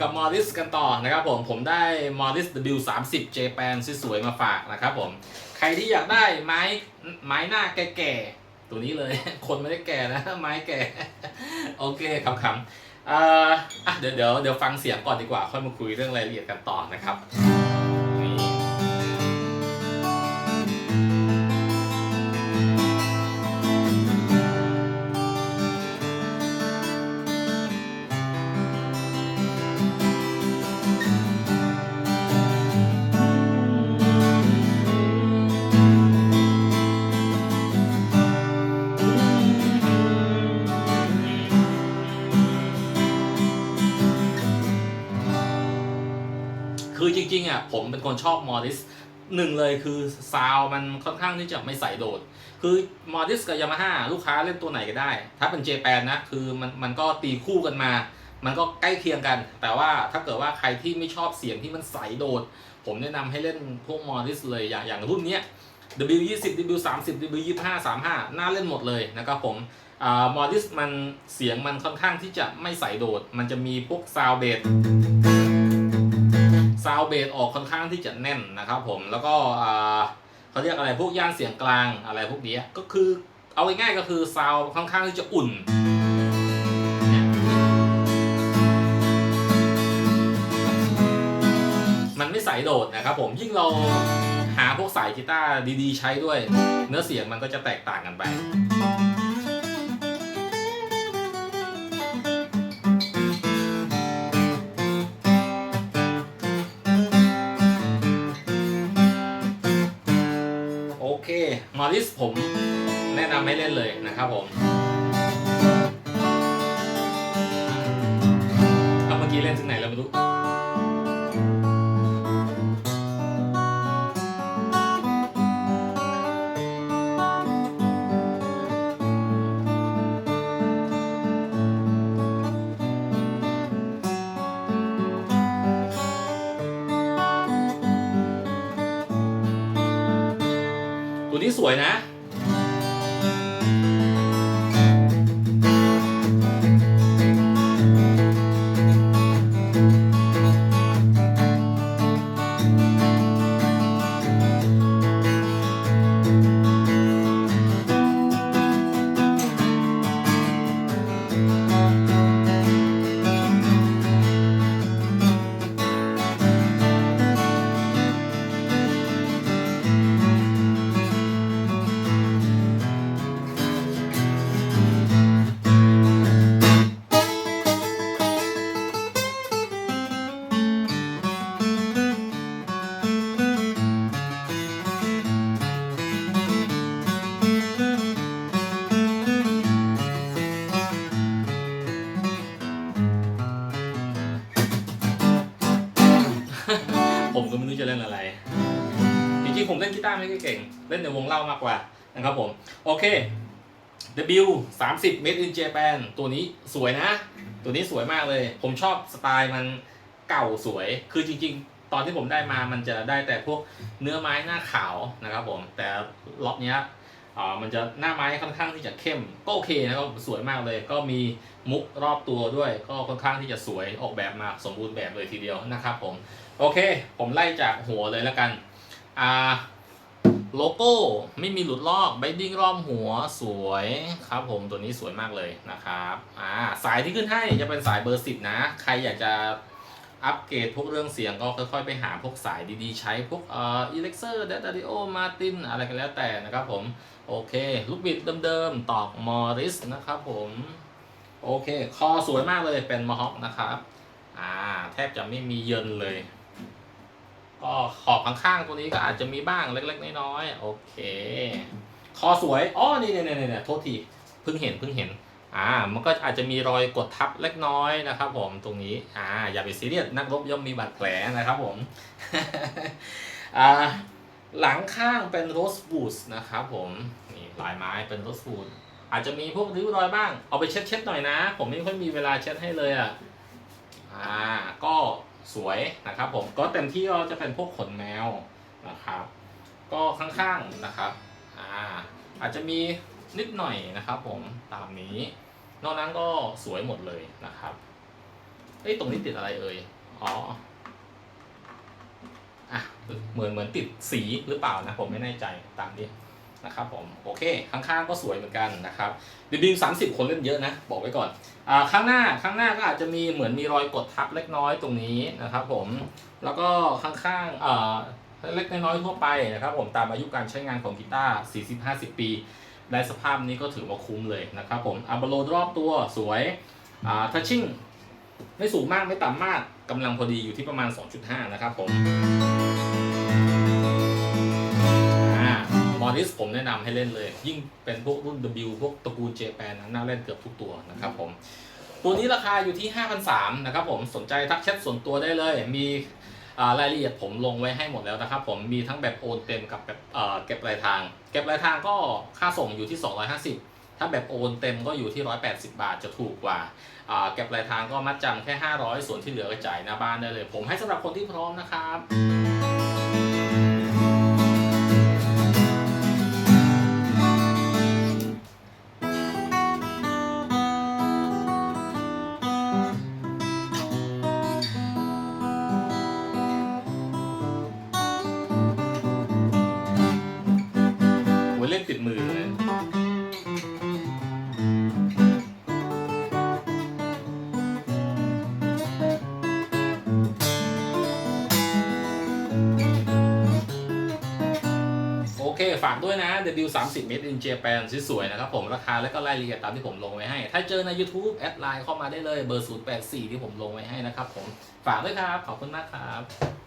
อยู่กับมอริสกันต่อนะครับผมผมได้มอริส W30 Japan สวยๆมาฝากนะครับผม ใครที่อยากได้ไม้ไม้หน้าแก่ๆ ตัวนี้เลย คนไม่ได้แก่นะ ไม้แก่ โอเคคำๆเเดี๋ยวเดี๋ยวเดี๋ยวฟังเสียงก่อนดีกว่า ค่อยมาคุยเรื่องรายละเอียดกันต่อนะครับ คือจริงๆอะผมเป็นคนชอบมอริสหนึ่งเลยคือซาวมันค่อนข้างที่จะไม่ใส่โดด คือมอริสกับยามาฮ่าลูกค้าเล่นตัวไหนก็ได้ ถ้าเป็นเจแปนนะคือมันมันก็ตีคู่กันมา มันก็ใกล้เคียงกัน แต่ว่าถ้าเกิดว่าใครที่ไม่ชอบเสียงที่มันใสโดด ผมแนะนำให้เล่นพวกมอริสเลยอย่างอย่างรุ่นเนี้ย W20 W30 W25 35 น่าเล่นหมดเลยนะครับผมมอริสมันเสียงมันค่อนข้างที่จะไม่ใสโดด มันจะมีพวกซาวเบส ซาวเบสออกค่อนข้างที่จะแน่นนะครับผมแล้วก็เขาเรียกอะไรพวกย่านเสียงกลางอะไรพวกนี้ก็คือเอาง่ายๆก็คือซาวค่อนข้างที่จะอุ่นมันไม่ใสโดดนะครับผมยิ่งเราหาพวกสายกีตาร์ดีๆ ใช้ด้วย เนื้อเสียงมันก็จะแตกต่างกันไป มอริสผมแนะนำให้เล่นเลยนะครับผมเอาเมื่อกี้เล่นถึงไหนแล้วไม่รู้ สวยนะ รู้จะเล่นอะไร จริงๆผมเล่นกีตาร์ไม่ค่อยเก่ง เล่นในวงเล่ามากกว่านะครับผม โอเค W 30 Made in Japan ตัวนี้สวยนะ ตัวนี้สวยมากเลย ผมชอบสไตล์มันเก่าสวย คือจริง ๆ ตอนที่ผมได้มามันจะได้แต่พวกเนื้อไม้หน้าขาวนะครับผม แต่ล็อตเนี้ย อ่ามันจะหน้าไม้ค่อนข้างที่จะเข้มก็โอเคนะครับสวยมากเลย ก็มีมุกรอบตัวด้วย ก็ค่อนข้างที่จะสวยออกแบบมาสมบูรณ์แบบเลยทีเดียวนะครับผมโอเค ผมไล่จากหัวเลยแล้วกันอ่าโลโก้ไม่มีหลุดลอกไบดิ้งรอบหัวสวยครับผมตัวนี้สวยมากเลยนะครับอ่าสายที่ขึ้นให้จะเป็นสายเบอร์สิบนะ ใครอยากจะ อัปเกรดพวกเรื่องเสียงก็ค่อยๆ ไปหาพวกสายดีๆ ใช้พวกเอ่อ e l e x e r d a t a d i o Martin อะไรกันแล้วแต่นะครับผม โอเค ลูกบิดเดิมๆ ตอกมอริสนะครับผม โอเค คอสวยมากเลยเป็นมอฮอคนะครับ อ่า แทบจะไม่มีเยินเลย ก็ขอบข้างๆ ตัวนี้ก็อาจจะมีบ้างเล็กๆ น้อยๆ โอเค คอสวย อ๋อ นี่นี่นี่นี่โทษที เพิ่งเห็นเพิ่งเห็น อ่ามันก็อาจจะมีรอยกดทับเล็กน้อยนะครับผมตรงนี้อ่าอย่าไปซีเรียสนักรบย่อมมีบาดแผลนะครับผมอ่าหลังข้างเป็นโรสบูสนะครับผมนี่ลายไม้เป็นโรสบูสอาจจะมีพวกริ้วรอยบ้างเอาไปเช็ดๆหน่อยนะ ผมไม่ค่อยมีเวลาเช็ดให้เลยอะอ่าก็สวยนะครับผมก็เต็มที่ก็จะเป็นพวกขนแมวนะครับ ก็ข้างๆนะครับอ่าอาจจะมี นิดหน่อยนะครับผมตามนี้ นอกนั้นก็สวยหมดเลยนะครับเอ้ยตรงนี้ติดอะไรเอ่ยอ๋ออะเหมือนเหมือนติดสีหรือเปล่านะผมไม่แน่ใจตามนี้นะครับผมโอเคข้างๆก็สวยเหมือนกันนะครับดีบีสามสิบคนเล่นเยอะนะ บอกไว้ก่อนอ่าข้างหน้าข้างหน้าก็อาจจะมีเหมือนมีรอยกดทับเล็กน้อยตรงนี้นะครับผมแล้วก็ข้างๆอ่าเล็กน้อยทั่วไปนะครับผมตามอายุการใช้งานของกีตาร์40-50 ปี ได้สภาพนี้ก็ถือว่าคุ้มเลยนะครับผมอัลบโลรอบตัวสวยอ่าทัชชิ่งไม่สูงมากไม่ต่ำมากกำลังพอดีอยู่ที่ประมาณ 2.5 นะครับผมอ่ามอริสผมแนะนำให้เล่นเลย ยิ่งเป็นพวกรุ่น W พวกตระกูลเจแปนน่าเล่นเกือบทุกตัวนะครับผม ตัวนี้ราคาอยู่ที่ 5,300นะครับผมสนใจทักแชทส่วนตัวได้เลยมี รายละเอียดผมลงไว้ให้หมดแล้วนะครับ ผมมีทั้งแบบโอนเต็มกับแบบเก็บปลายทาง เก็บปลายทางก็ค่าส่งอยู่ที่ 250 ถ้าแบบโอนเต็มก็อยู่ที่ 180 บาทจะถูกกว่าอ่าเก็บปลายทางก็มัดจำแค่ 500 ส่วนที่เหลือก็จ่ายหน้าบ้านได้เลย ผมให้สำหรับคนที่พร้อมนะครับ โอ้ยเล่นติดมือเลยโอเคฝากด้วยนะ W30 Made in Japan สวยๆนะครับผมราคาและก็รายละเอียดตามที่ผมลงไว้ให้ ถ้าเจอใน YouTube แอดไลน์เข้ามาได้เลยเบอร์ 084 ที่ผมลงไว้ให้นะครับผมฝากด้วยครับ ขอบคุณมากครับ